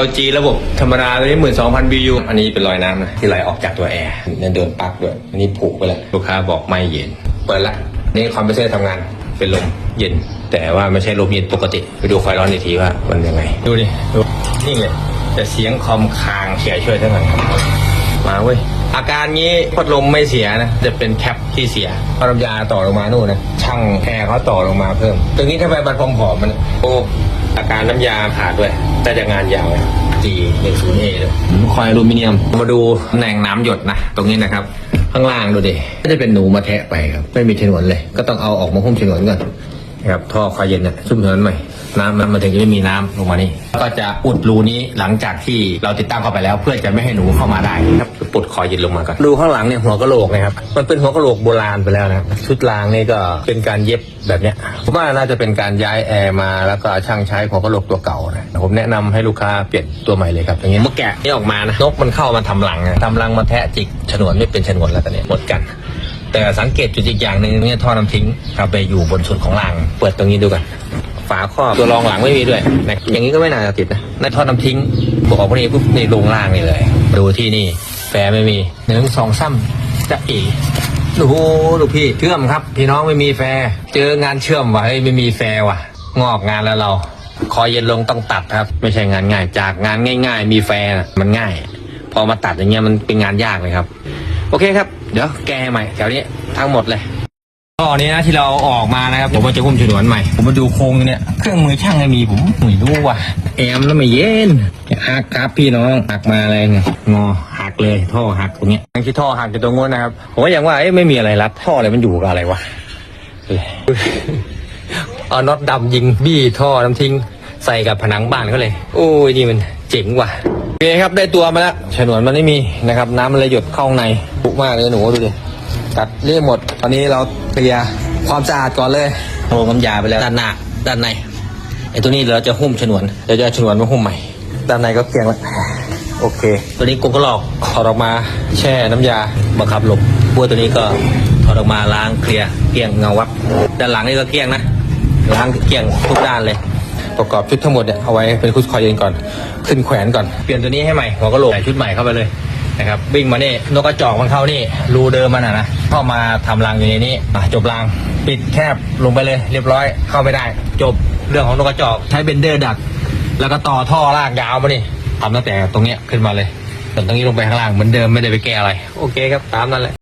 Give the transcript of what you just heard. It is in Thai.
LG ระบบธรรมดาตัวนี้ 12,000 BU อันนี้เป็นรอยน้ำนะที่ไหลออกจากตัวแอร์เนี่ยเดินปลักด้วย อันนี้ผูกไปแล้วลูกค้าบอกไม่เย็น เปิดละนี่คอมเพรสเซอร์ทำงานเป็นลมเย็น แต่ว่าไม่ใช่ลมเย็นปกติ ไปดูไฟร้อนอีกทีว่ามันยังไง ดูดิดูนี่เลยแต่เสียงคอมคางเสียช่วยเท่านั้นครับมาเว้ย อาการงี้พัดลมไม่เสียนะ จะเป็นแคปที่เสียพอน้ำยาต่อลงมานู่นนะช่างแอร์เขาต่อลงมาเพิ่ม ตรงนี้ทำไมมันพองผอมๆมัน โอ้อาการน้ำยาขาดด้วยแต่จะงานยาวจีหนึ่งศูนย์เอเลยคอยอลูมิเนียม มาดูตำแหน่งน้ำหยดนะ ตรงนี้นะครับข้างล่างดูดิไม่ได้เป็นหนูมาแทะไปครับ ไม่มีฉนวนเลย ก็ต้องเอาออกมาหุ้มฉนวนก่อน นะครับท่อคอยเย็นเนี่ยซุ่มเนินใหม่น้ำมันมันถึงจะไม่มีน้ำลงมานี่ก็จะอุดรูนี้หลังจากที่เราติดตั้งเข้าไปแล้ว เพื่อจะไม่ให้หนูเข้ามาได้ครับปุดคอยเย็นลงมาก่อนดูข้างหลังเนี่ยหัวกะโหลกนะครับมันเป็นหัวกะโหลกโบราณไปแล้วนะครับชุดรางนี่ก็เป็นการเย็บแบบเนี้ยผมว่าน่าจะเป็นการย้ายแอร์มาแล้วก็ช่างใช้หัวกะโหลกตัวเก่านะผมแนะนำให้ลูกค้าเปลี่ยนตัวใหม่เลยครับอย่างเงี้ยเมื่อแกะนี่ออกมานะนกมันเข้ามาทำรังนะทำรังมาแทะจิกฉนวนไม่เป็นฉนวนแล้วตอนนี้หมดกัน แต่สังเกตจุดอีกอย่างหนึ่งเนี่ยท่อน้ำทิ้งครับไปอยู่บนสุดของราง เปิดตรงนี้ดูกันฝาครอบตัวรองหลังไม่มีด้วยนะอย่างนี้ก็ไม่น่าจะติดนะในท่อน้ำทิ้งบอกออกพวกนี้ปุ๊บในลงล่างนี่เลย ดูที่นี่แฟร์ไม่มีหนึ่งสองซ้ำจะอีดูดูพี่เชื่อมครับ พี่น้องไม่มีแฟร์เจองานเชื่อมว่ะเฮ้ยไม่มีแฟร์ว่ะ งอกงานแล้วเรา คอยเย็นลงต้องตัดครับ ไม่ใช่งานง่าย จากงานง่าย ๆ มีแฟร์น่ะมันง่าย พอมาตัดอย่างเงี้ยมันเป็นงานยากเลยครับ โอเคครับ เดี๋ยวแก้ใหม่แถวนี้ทั้งหมดเลยท่อนี้นะที่เราเอาออกมานะครับผมว่าจะหุ้มฉนวนใหม่ ผมมาดูโครงเนี่ยเครื่องมือช่างไม่มีผมไม่รู้ว่ะแอมแล้วไม่เย็นหักครับพี่น้องหักมาอะไรเนี่ยงอหักเลยท่อหักตรงเนี้ยทั้งที่ท่อหักอยู่ตรงนู้นนะครับผมก็ยังว่าเอ๊ะไม่มีอะไรรัดท่ออะไรมันอยู่กับอะไรวะเอาน็อตดำยิงบี้ท่อน้ำทิ้งใส่กับผนังบ้านเขาเลย โอ้ยนี่มันเจ๋งว่ะโอ เคครับได้ตัวมาแล้วฉนวนมันไม่มีนะครับ น้ำมันเลยหยดเข้าข้างในปุกมากเลยหนูดูดิกัดเรียบหมด ตอนนี้เราเคลียร์ความสะอาดก่อนเลยโรยน้ำยาไปแล้วด้านหน้าด้านในไอ้ตัวนี้เราจะหุ้มฉนวนเดี๋ยวจะเอาฉนวนมาหุ้มใหม่ ด้านในก็เกลียงแล้วโอเค ตัวนี้กุกก็หลอกถอดออกมาแช่น้ำยาบังคับลมบัวตัวนี้ก็ถอดออกมาล้างเคลียร์เกลี้ยงเงาวับด้านหลังนี่ก็เกลี้ยงนะล้างเกลี่ยงทุกด้านเลย ประกอบชุดทั้งหมดเนี่ยเอาไว้เป็นคุชคอยเย็นก่อน ขึ้นแขวนก่อน เปลี่ยนตัวนี้ให้ใหม่หัวกะโหลกใส่ชุดใหม่เข้าไปเลยนะครับวิ่งมาเนี่ยนกกระจอกมันเข้านี่รูเดิมมันอะนะเข้ามาทำรังอยู่ในนี้อะจบรังปิดแคบลงไปเลยเรียบร้อยเข้าไม่ได้ จบเรื่องของนกกระจอกใช้เบนเดอร์ดัก แล้วก็ต่อท่อลากยาวมานี่ทำตั้งแต่ตรงเนี้ยขึ้นมาเลยส่วนตรงนี้ลงไปข้างล่างเหมือนเดิมไม่ได้ไปแก้อะไร โอเคครับตามนั้นแหละ